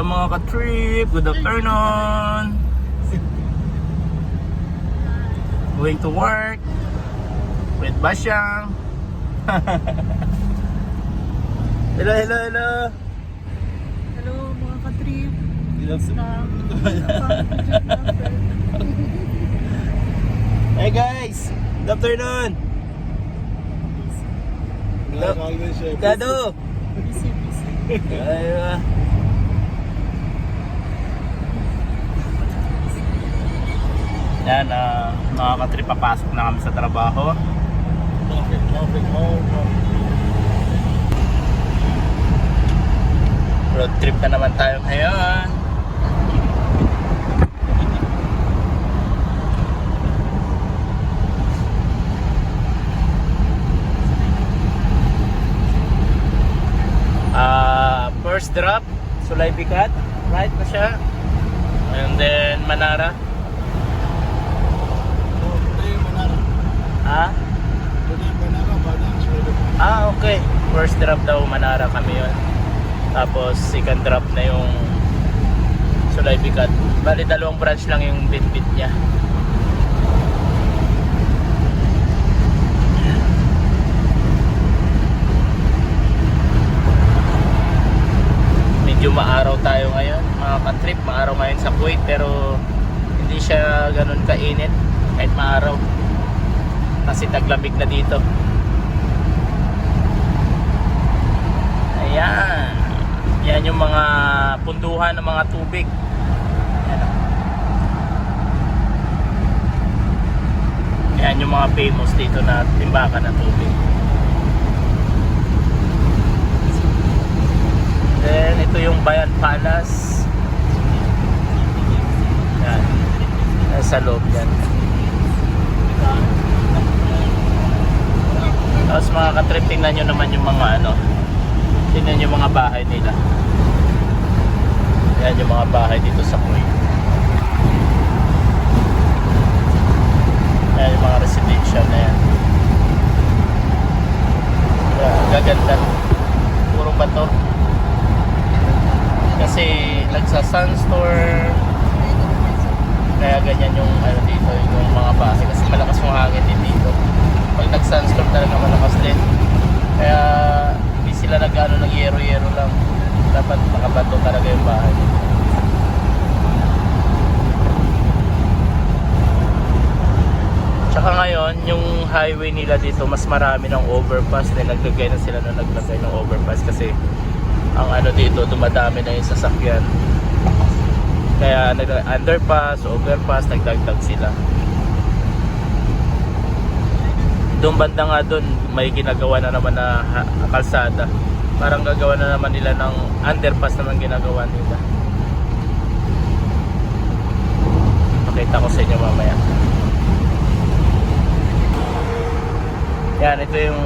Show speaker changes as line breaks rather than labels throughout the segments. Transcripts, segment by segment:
Hello mga ka-trip, good afternoon. Going to work with Basyang. hello, hello, hello.
Hello mga ka-trip.
Hey guys, good afternoon. Hello. Dado.
busy, busy.
Ay, Yan, ah, mga katrip, papasok na kami sa trabaho. Road trip na naman tayo ngayon. Ah, first drop, Sulay Bikat, right na siya. And then Manara. Ah? Ah, okay. First drop daw Manara kami yun. Tapos second drop na yung Sulay Bikat. Bali dalawang branch lang yung bit-bit niya. Medyo maaraw tayo ngayon, mga ka-trip. Maaraw ngayon sa Kuwait pero hindi siya ganun kainit kahit maaraw. Kasi taglamig na dito. Ayan. Yan yung mga punduhan ng mga tubig. Yan. Yan yung mga famous dito na timbakan ng tubig. Then ito yung Bayan Palace. Yan. Nasa loob yan. Tapos mga katrip, tingnan nyo naman yung mga ano, tingnan yung mga bahay nila. Yan yung mga bahay dito sa Kuwait. Yan yung mga residential na yan. Yan, gaganda. Puro bato. Kasi nagsa-sunstorm. Kaya ganyan yung ano dito, yung mga bahay. Kasi malakas yung hangin dito. Pag nag-sunstorm talaga malakas din. Kaya hindi sila nag-ano ng yero-yero lang. Dapat nakabato talaga yung bahay. Tsaka ngayon, yung highway nila dito, mas marami ng overpass. Naglagay na sila na naglagay ng overpass kasi ang ano dito, dumadami na yung sasakyan. Kaya nag underpass, overpass, nagdagdag sila. Doon banda nga doon, may ginagawa na naman na kalsada. Parang gagawa na naman nila ng underpass naman ginagawa nila. Pakita ko sa inyo mamaya. Yan, ito yung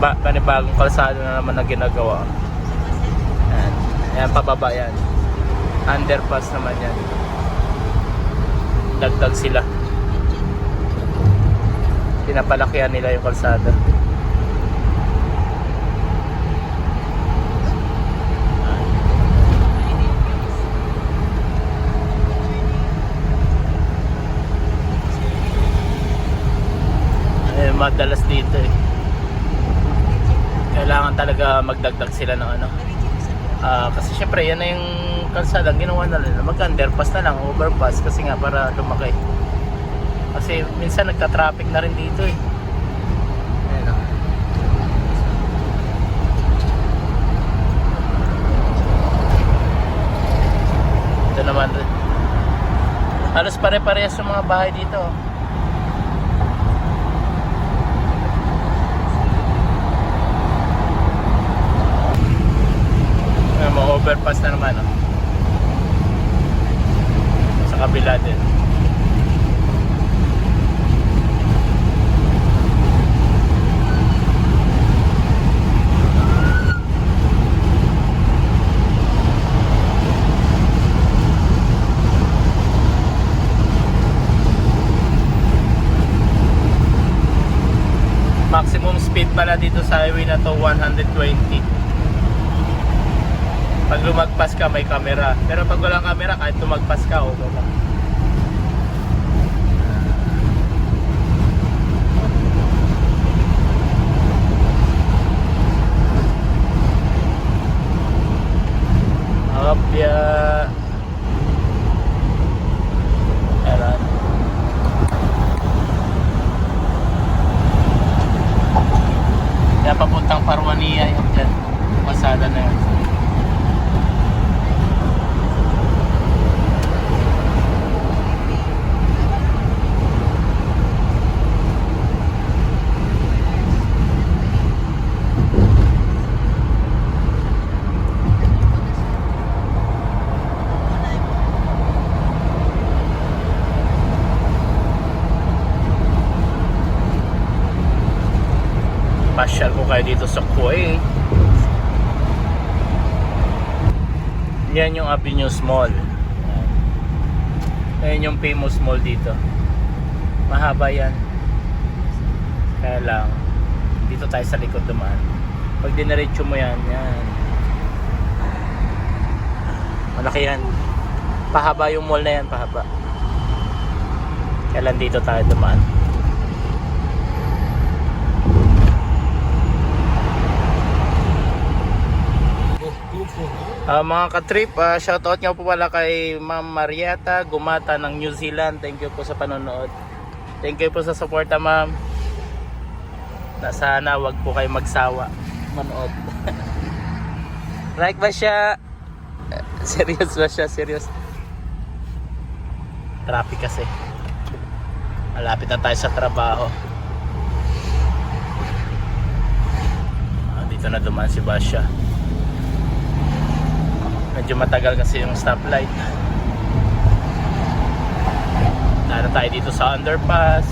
ba panibagong kalsada na naman na ginagawa. Yan, yan pababa yan. Underpass naman yan. Dagdag sila. Pinapalakihan nila yung kalsada. Eh, madalas dito eh. Kailangan talaga magdagdag sila ng ano. Ah, kasi syempre yan na yung kalsada ginawa na nila. Mag-underpass na lang, overpass kasi nga para lumaki. Kasi minsan nagka-traffic na rin dito eh. O. Ito naman rin. Halos pare-parehas yung mga bahay dito. oh. Ayan, mga overpass na naman. Oh. Sa kabila din. Dito sa highway na to 120 Pag lumagpas ka, may camera. Pero pag walang camera, kahit lumagpas ka, okay lang. Ayan. Yan, papuntang Parwania yan dyan. Pasada na yun. Pasyal ko kayo dito sa Kuwait. Yan yung Avenue Mall. Yan yung famous mall dito. Mahaba yan. Kaya lang, dito tayo sa likod dumaan. Pag diniretso mo yan, yan. Malaki yan. Pahaba yung mall na yan, pahaba. Kaya lang dito tayo dumaan. Ah, mga ka-trip, ah, shoutout nga po pala kay Ma'am Marieta Gumata ng New Zealand. Thank you po sa panonood. Thank you po sa suporta, Ma'am. Na sana wag po kayo magsawa manood. like ba siya? Serious ba siya? Serious. Traffic kasi. Malapit na tayo sa trabaho. Ah, dito na dumaan si Basha. Medyo matagal kasi yung stoplight. Nara tayo dito sa underpass.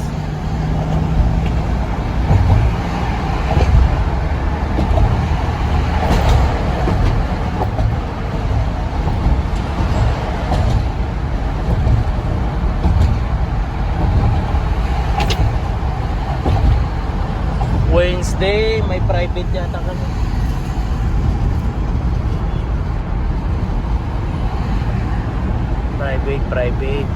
Wednesday, may private yata kami. Private, private.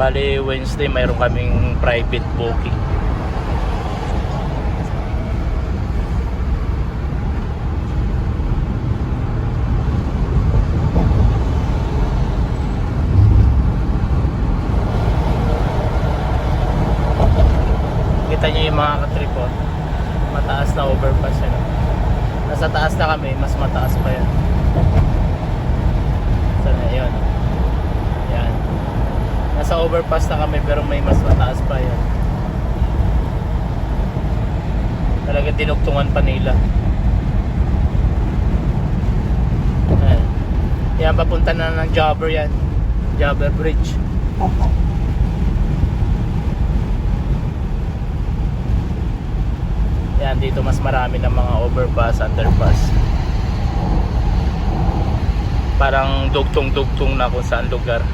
Bali, Wednesday mayroon kaming private booking. Kita niyo yung mga katrip oh. Mataas na overpass yan. oh. Nasa taas na kami, mas mataas pa yan. Sana yun. Yan. Nasa overpass na kami pero may mas mataas pa yan. Talaga dinugtungan pa nila. Ayan. Yan, papunta na ng Jobber yan. Jobber Bridge. Yan, dito mas marami ng mga overpass, underpass. Parang dugtong-dugtong na kung saan lugar.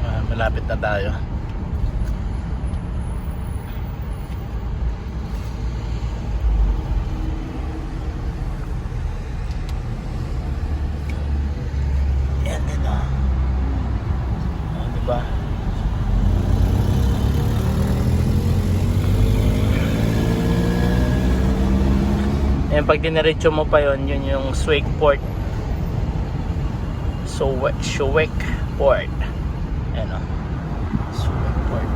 Ah, malapit na tayo. Yan din ah. Oh, diba? Yan, pag diniretso mo pa yon yun yung Swake Port. So, Shuwek Port. Yan o. Shuwek Port.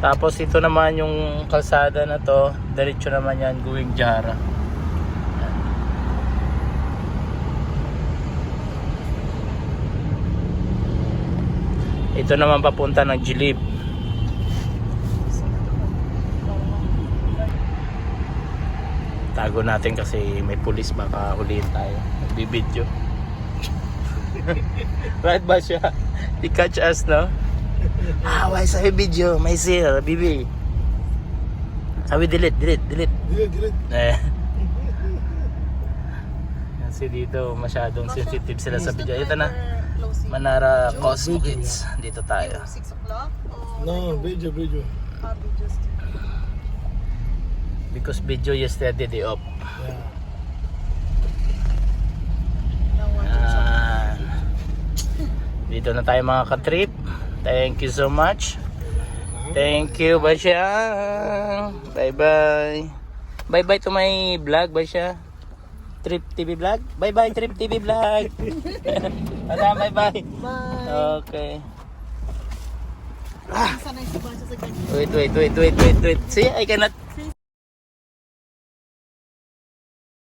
Tapos ito naman yung kalsada na to, diretso naman yan going Jara. Ito naman papunta ng Jilib. Tago natin kasi may pulis baka huliin tayo. Nagbibideo. right ba siya? He catch us, no? Ah, why sa video? May sale, bibi. Sabi delete, delete, delete.
Dilit, dilit.
Eh. Kasi dito masyadong sensitive sila sa video. Ito na, Manara Cosmetics. Dito tayo.
6 o'clock? O
No, video, video.
Ah, just
Because video yesterday day off.
Yeah.
Ah, dito na tayo mga ka-trip. Thank you so much. Thank you, Basya. Bye-bye. Bye-bye to my vlog, Basya. Trip TV vlog. Bye-bye, Trip TV vlog. Wala, bye-bye.
Bye!
Okay.
Ganyan.
Wait, wait, wait, wait, wait, wait. See, I cannot